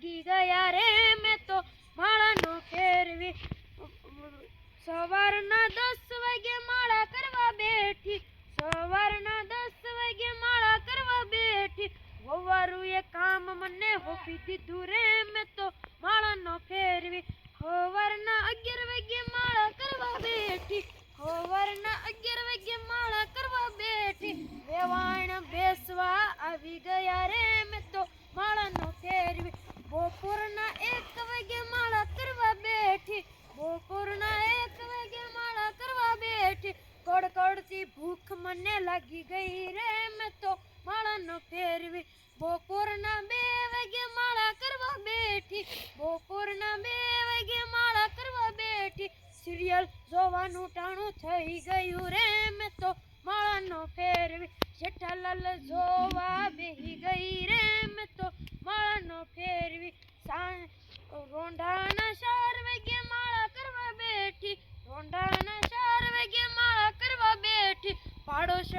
લાગી ગયા રે મેં તો માળાનો ફેરવી. સવારના દસ વાગે માળા કરવા બેઠી. સવારના દસ વાગે માળા કરવા બેઠી. વવારું એ કામ મને હોપી દીધું રે મેં તો માળાનો ફેરવી. બપોરના એક વાગે માળા કરવા બેઠી, બપોરના એક વાગે માળા કરવા બેઠી. કડકડતી ભૂખ મને લાગી ગઈ રે મેં તો માળાનો ફેરવી. બપોરના બે વાગે માળા કરવા બેઠી, બપોરના બે વાગે માળા કરવા બેઠી. સિરિયલ જોવાનું ટાણું થઈ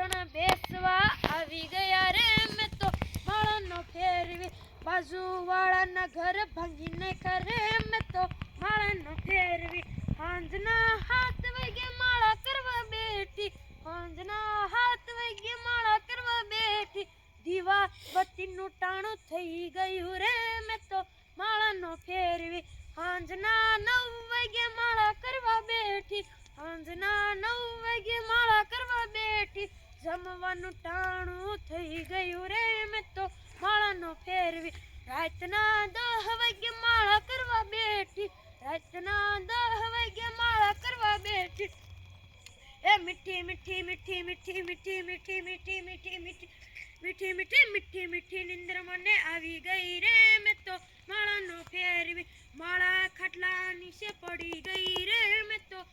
પાડોશણ બેસવા આવી ગયા રે મે તો માળાનો ફેરવી, બાજુવાળાના ઘર ભાંગીને કરે મે તો માળાનો ફેરવી. સાંજના હાથ વાગે માળા કરવા બેઠી સાંજના હાથ વાગે માળા કરવા બેઠી. દીવા બત્તીનું ટાણું થઈ ગયું રે મે તો જમવાનું ટાણું થઈ ગયું રે મેં તો માળાનો ફેરવી રાતના દહ વાગે માળા કરવા બેઠી રાતના દહ વાગે માળા કરવા બેઠી એ મીઠી મીઠી મીઠી મીઠી મીઠી મીઠી મીઠી મીઠી મીઠી મીઠી મીઠી મીઠી મીઠી નિંદર મને આવી ગઈ રે મેં તો માળાનો ફેરવી માળા ખાટલા નીચે પડી ગઈ રે મેં તો